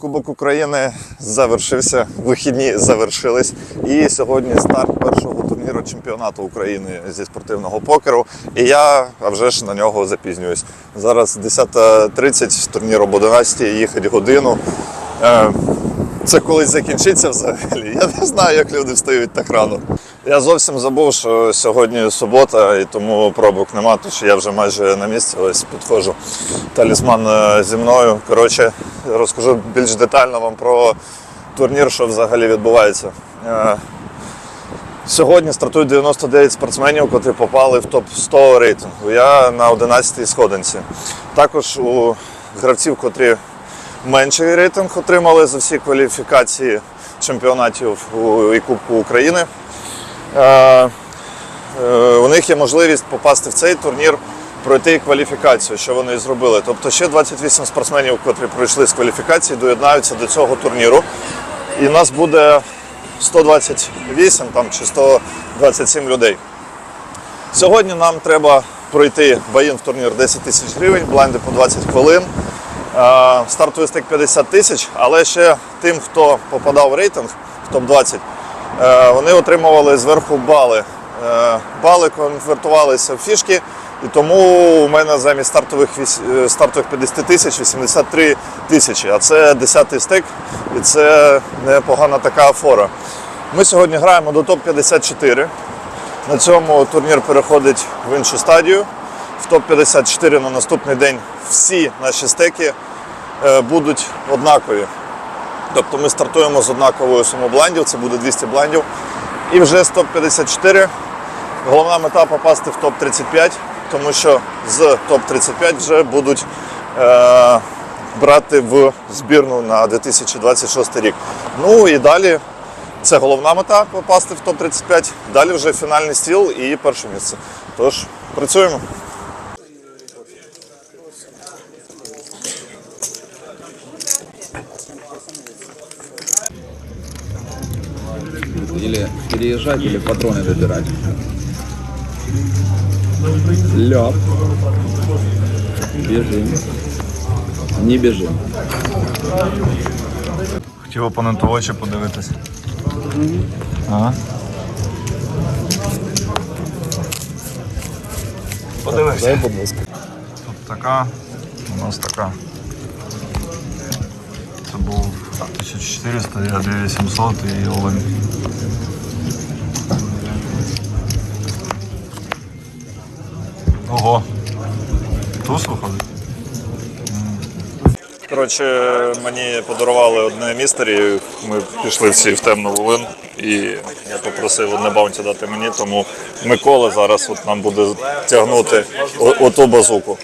Кубок України завершився, вихідні завершились. І сьогодні старт першого турніру чемпіонату України зі спортивного покеру. І я вже ж на нього запізнююсь. Зараз 10.30, турнір об 11, їхать годину. Е, Це колись закінчиться взагалі. Я не знаю, як люди встають так рано. Я зовсім забув, що сьогодні субота, і тому пробок нема, тож я вже майже на місці ось підходжу. Талісман е, зі мною. Коротше, розкажу більш детально вам про турнір, що взагалі відбувається. Е, Сьогодні стартують 99 спортсменів, котрі попали в топ-100 рейтингу. Я на 11-й сходинці. Також у гравців, котрі менший рейтинг отримали за всі кваліфікації чемпіонатів і Кубку України. Е, е, У них є можливість попасти в цей турнір, пройти кваліфікацію, що вони і зробили. Тобто ще 28 спортсменів, котрі пройшли з кваліфікації, доєднаються до цього турніру. І нас буде 128 там, чи 127 людей. Сьогодні нам треба пройти баїн в турнір 10 тисяч гривень, блайнди по 20 хвилин. Е, Стартовий стик 50 тисяч, але ще тим, хто попадав в рейтинг в топ-20, е, вони отримували зверху бали. Е, Бали конвертувалися в фішки, і тому у мене замість стартових, е, стартових 50 тисяч 83 тисячі. А це 10-й стик, і це непогана така фора. Ми сьогодні граємо до топ-54. На цьому турнір переходить в іншу стадію. В топ-54 на наступний день всі наші стеки е, будуть однакові. Тобто ми стартуємо з однаковою сумою блайндів, це буде 200 блайндів. І вже з топ-54 головна мета попасти в топ-35, тому що з топ-35 вже будуть е, брати в збірну на 2026 рік. Ну і далі це головна мета попасти в топ-35. Далі вже фінальний стіл і перше місце. Тож працюємо. Или переезжать, или патроны добирать. Ляп. Бежим. Не бежим. Хотів опоненту очі подивитись. Ага. Дай, будь ласка. Тут така, у нас така. Це був 1400, я 2800 і Олень. Ого. Туз виходить? Коротше, мені подарували одне містері. Ми пішли всі в темну волин, і я попросив одне баунті дати мені, тому Микола зараз от нам буде тягнути оту базуку.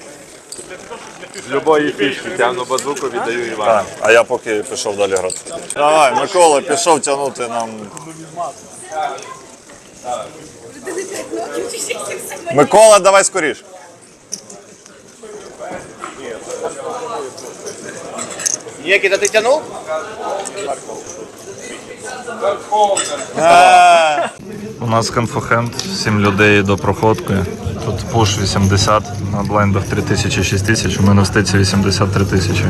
З любої фішки тягну базуку, віддаю Івану. Так, а я поки пішов далі грати. Давай, Микола, пішов тягнути нам. Микола, давай скоріш. Никита, ты тянул? У нас конфохенд, 7 людей до проходки. Тут пуш 80, на блайндах 3000-6000, у мене в стиці 83 тисячі.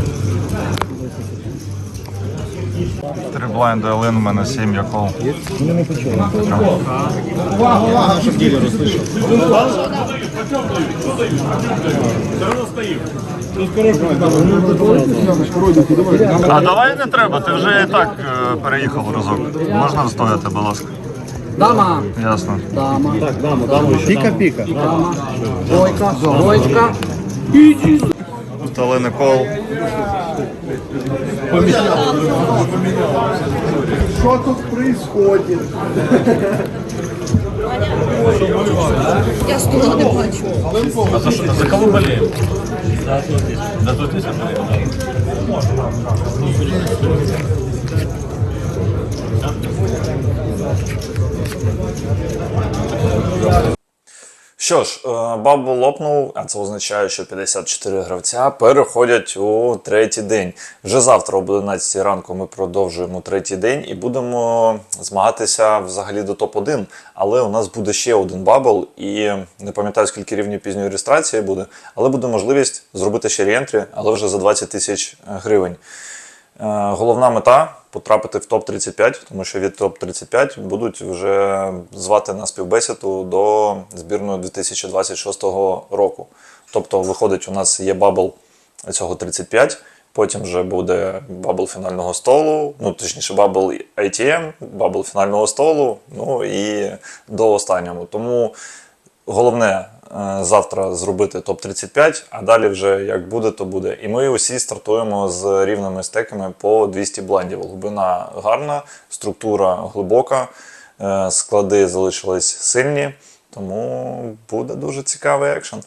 Три блайнди, один у мене 7, я кол. А давай не треба, ти вже і так е, переїхав разок. Можна встояти, будь ласка. Дама. Ясно. Дама. Так, дама, дама. Піка-піка. Дама. Двойка. Двойка. Іди. Сталини кол. Что тут происходит? Я стула не плачу. А за, кого болеем? За Атлантис. За Атлантис? Що ж, е, бабл лопнув, а це означає, що 54 гравця переходять у третій день. Вже завтра об 11 ранку ми продовжуємо третій день і будемо змагатися взагалі до топ-1. Але у нас буде ще один бабл, і не пам'ятаю, скільки рівнів пізньої реєстрації буде, але буде можливість зробити ще реєнтрі, але вже за 20 тисяч гривень. Головна мета потрапити в топ-35, тому що від топ-35 будуть вже звати на співбесіду до збірної 2026 року. Тобто, виходить, у нас є бабл цього 35, потім вже буде бабл фінального столу, ну точніше, бабл ITM, бабл фінального столу, ну і до останнього. Тому головне завтра зробити топ-35, а далі вже як буде, то буде. І ми усі стартуємо з рівними стеками по 200 блендів. Глибина гарна, структура глибока, е, склади залишились сильні, тому буде дуже цікавий екшен.